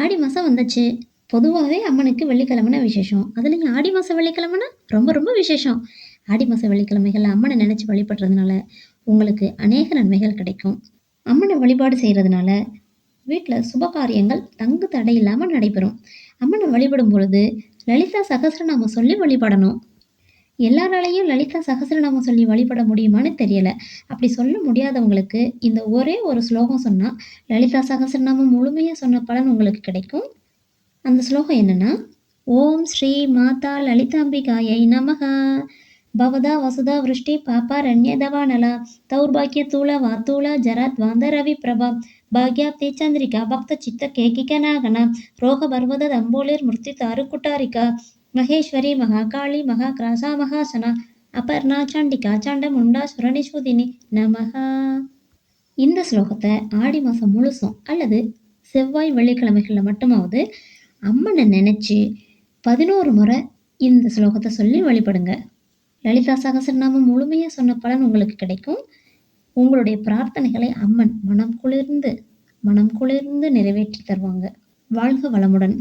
ஆடி மாதம் வந்துச்சு. பொதுவாகவே அம்மனுக்கு வெள்ளிக்கிழமைனா விசேஷம். அதுலேயும் ஆடி மாதம் வெள்ளிக்கிழமைனா ரொம்ப ரொம்ப விசேஷம். ஆடி மாதம் வெள்ளிக்கிழமைகள் அம்மனை நினச்சி வழிபடுறதுனால உங்களுக்கு அநேக நன்மைகள் கிடைக்கும். அம்மனை வழிபாடு செய்கிறதுனால வீட்டில் சுபகாரியங்கள் தங்கு தடை இல்லாமல் நடைபெறும். அம்மனை வழிபடும் பொழுது லலிதா சகசிரநாமம் சொல்லி வழிபடணும். எல்லாராலையும் லலிதா சகசிரநாமம் சொல்லி வழிபட முடியுமான்னு தெரியல அப்படி சொல்ல முடியாதவங்களுக்கு இந்த ஒரே ஒரு ஸ்லோகம் சொன்னால் லலிதா சகசிரநாமம் முழுமையாக சொன்ன பலன் உங்களுக்கு கிடைக்கும் அந்த ஸ்லோகம் என்னன்னா ஓம் ஸ்ரீ மாதா லலிதாம்பிகாயை நமகா ಭವದ ವಸುಧ ವೃಷ್ಟಿ ಪಾಪಾರಣ್ಯದವಾನಲ ತೌರ್ಭಾಗ್ಯತೂಲ ವಾತೂಲ ಜರಾತ್ ವಾಂದರವಿ ಪ್ರಭಾ ಭಾಗ್ಯಾಪ್ತಿ ಚಂದ್ರಿಕಾ ಭಕ್ತ ಚಿತ್ತ ಕೇಕಿಕನಾಗನ ರೋಗ ಬರ್ವದ ದಂಬೋಳಿರ್ ಮೃತ್ಯು மகேஸ்வரி மகாகாளி மகா கிராசா மகாசனா அபர்ணா சாண்டிகா சாண்டமுண்டா சுரணி நமஹா. இந்த ஸ்லோகத்தை ஆடி மாதம் முழுசும் அல்லது செவ்வாய் வெள்ளிக்கிழமைகளில் மட்டுமாவது அம்மனை நினச்சி பதினோரு முறை இந்த ஸ்லோகத்தை சொல்லி வழிபடுங்க. லலிதா சகசரநாமம் முழுமையாக சொன்ன பலன் உங்களுக்கு கிடைக்கும். உங்களுடைய பிரார்த்தனைகளை அம்மன் மனம் குளிர்ந்து மனம் குளிர்ந்து நிறைவேற்றி தருவாங்க. வாழ்க வளமுடன்.